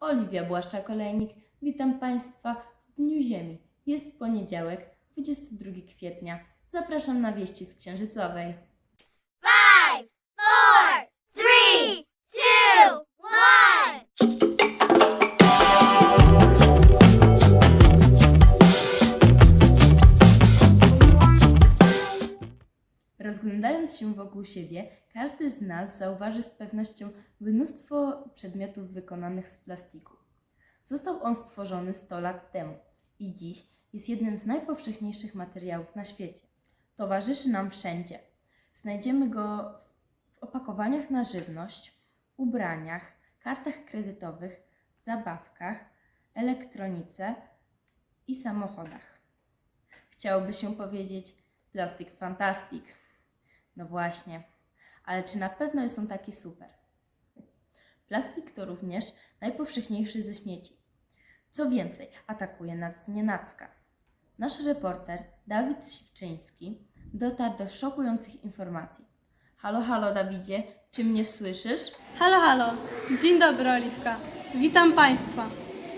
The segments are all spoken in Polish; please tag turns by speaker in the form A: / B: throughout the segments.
A: Oliwia Błaszczak-Olejnik. Witam Państwa w Dniu Ziemi. Jest poniedziałek, 22 kwietnia. Zapraszam na wieści z Księżycowej. Rozglądając się wokół siebie, każdy z nas zauważy z pewnością mnóstwo przedmiotów wykonanych z plastiku. Został on stworzony 100 lat temu i dziś jest jednym z najpowszechniejszych materiałów na świecie. Towarzyszy nam wszędzie. Znajdziemy go w opakowaniach na żywność, ubraniach, kartach kredytowych, zabawkach, elektronice i samochodach. Chciałoby się powiedzieć plastik fantastic. No właśnie, ale czy na pewno on taki super? Plastik to również najpowszechniejszy ze śmieci. Co więcej, atakuje nas znienacka. Nasz reporter Dawid Siwczyński dotarł do szokujących informacji. Halo, halo Dawidzie, czy mnie słyszysz?
B: Halo, halo. Dzień dobry, Oliwka. Witam Państwa.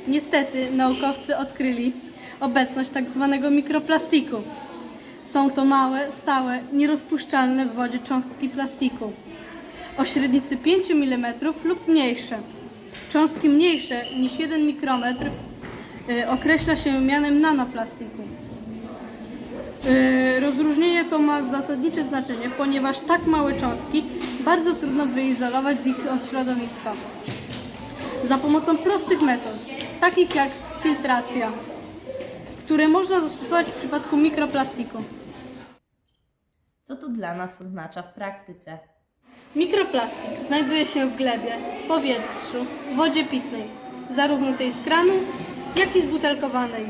B: Niestety naukowcy odkryli obecność tak zwanego mikroplastiku. Są to małe, stałe, nierozpuszczalne w wodzie cząstki plastiku o średnicy 5 mm lub mniejsze. Cząstki mniejsze niż 1 mikrometr y, określa się mianem nanoplastiku. Y, Rozróżnienie to ma zasadnicze znaczenie, ponieważ tak małe cząstki bardzo trudno wyizolować z ich od środowiska. Za pomocą prostych metod, takich jak filtracja, które można zastosować w przypadku mikroplastiku.
A: Co to dla nas oznacza w praktyce?
B: Mikroplastik znajduje się w glebie, powietrzu, wodzie pitnej, zarówno tej z kranu, jak i zbutelkowanej.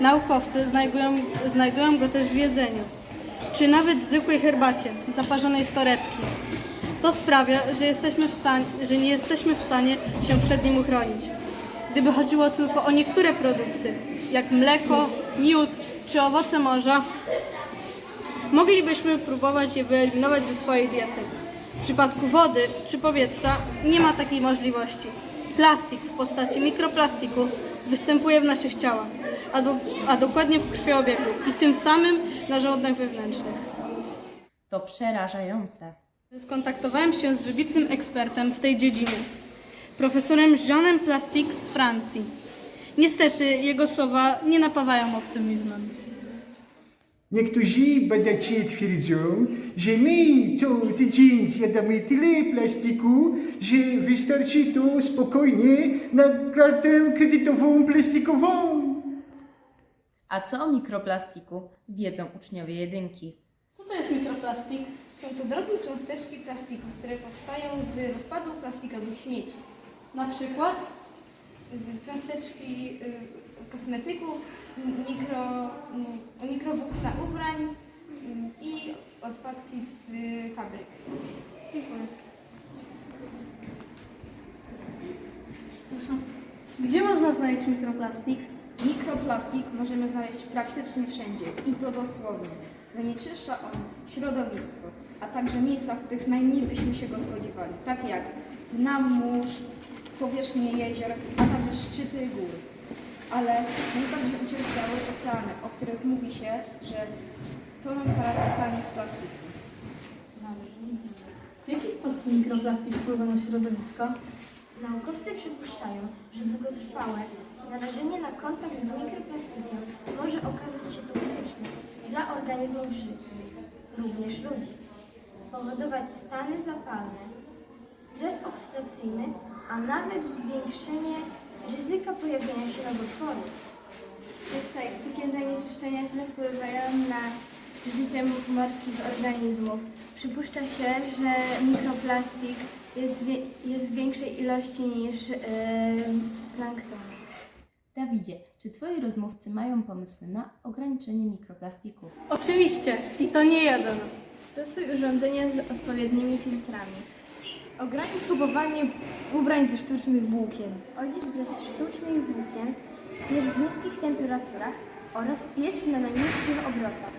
B: Naukowcy znajdują, znajdują go też w jedzeniu, czy nawet w zwykłej herbacie, zaparzonej z torebki. To sprawia, że, jesteśmy w stanie, że nie jesteśmy w stanie się przed nim uchronić. Gdyby chodziło tylko o niektóre produkty, jak mleko, miód czy owoce morza, moglibyśmy próbować je wyeliminować ze swojej diety. W przypadku wody czy powietrza nie ma takiej możliwości. Plastik w postaci mikroplastiku występuje w naszych ciałach, a, do, a dokładnie w krwiobiegu i tym samym narządach wewnętrznych.
A: To przerażające.
B: Skontaktowałem się z wybitnym ekspertem w tej dziedzinie, profesorem Jeanem Plastic z Francji. Niestety jego słowa nie napawają optymizmem.
C: Niektórzy badacze twierdzą, że my co tydzień zjadamy tyle plastiku, że wystarczy to spokojnie na kartę kredytową plastikową.
A: A co o mikroplastiku wiedzą uczniowie jedynki?
B: Co to jest mikroplastik?
D: Są to drobne cząsteczki plastiku, które powstają z rozpadu plastikowych śmieci.
B: Na przykład
D: Y, Cząsteczki y, kosmetyków, mikro, mikrowłókna ubrań y, i odpadki z fabryk.
B: Gdzie można znaleźć mikroplastik?
D: Mikroplastik możemy znaleźć praktycznie wszędzie i to dosłownie. Zanieczyszcza on środowisko, a także miejsca, w których najmniej byśmy się go spodziewali, takie jak dna mórz, powierzchnie jezior, a także szczyty gór. Ale najbardziej ucierpiały oceany, o których mówi się, że toną paradoksalnie w plastiku.
B: W jaki sposób mikroplastik wpływa na środowisko?
E: Naukowcy przypuszczają, że długotrwałe narażenie na kontakt z mikroplastikiem może okazać się toksyczne dla organizmów żywych, również ludzi. Powodować stany zapalne, stres oksydacyjny, a nawet zwiększenie ryzyka pojawienia się nowotworów.
F: Tak, takie zanieczyszczenia źle wpływają na życie morskich organizmów. Przypuszcza się, że mikroplastik jest, wie, jest w większej ilości niż yy, plankton.
A: Dawidzie, czy Twoi rozmówcy mają pomysły na ograniczenie mikroplastiku?
B: Oczywiście, i to nie jeden.
F: Stosuj urządzenia z odpowiednimi filtrami.
D: Ogranicz kupowanie ubrań ze sztucznych włókien.
E: Odzież ze sztucznych włókien bierz w niskich temperaturach oraz bierz na najniższych obrotach.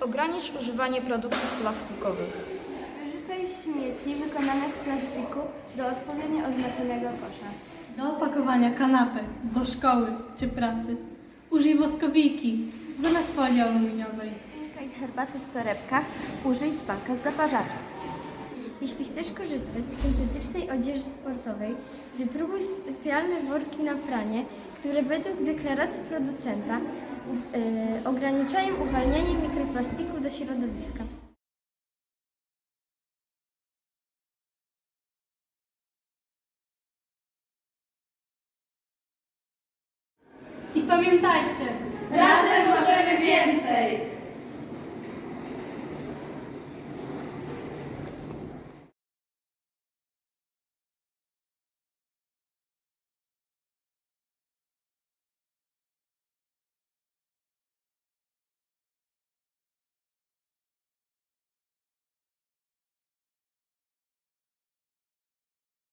D: Ogranicz używanie produktów plastikowych.
F: Wyrzucaj śmieci wykonane z plastiku do odpowiednio oznaczonego kosza.
B: Do opakowania kanapek, do szkoły czy pracy. Użyj woskowiki zamiast folii aluminiowej.
G: Mieszkaj herbaty w torebkach, użyj dzbanka z zaparzaczem.
E: Jeśli chcesz korzystać z syntetycznej odzieży sportowej, wypróbuj specjalne worki na pranie, które według deklaracji producenta yy, ograniczają uwalnianie mikroplastiku do środowiska.
B: I pamiętajcie,
D: Razem możemy więcej!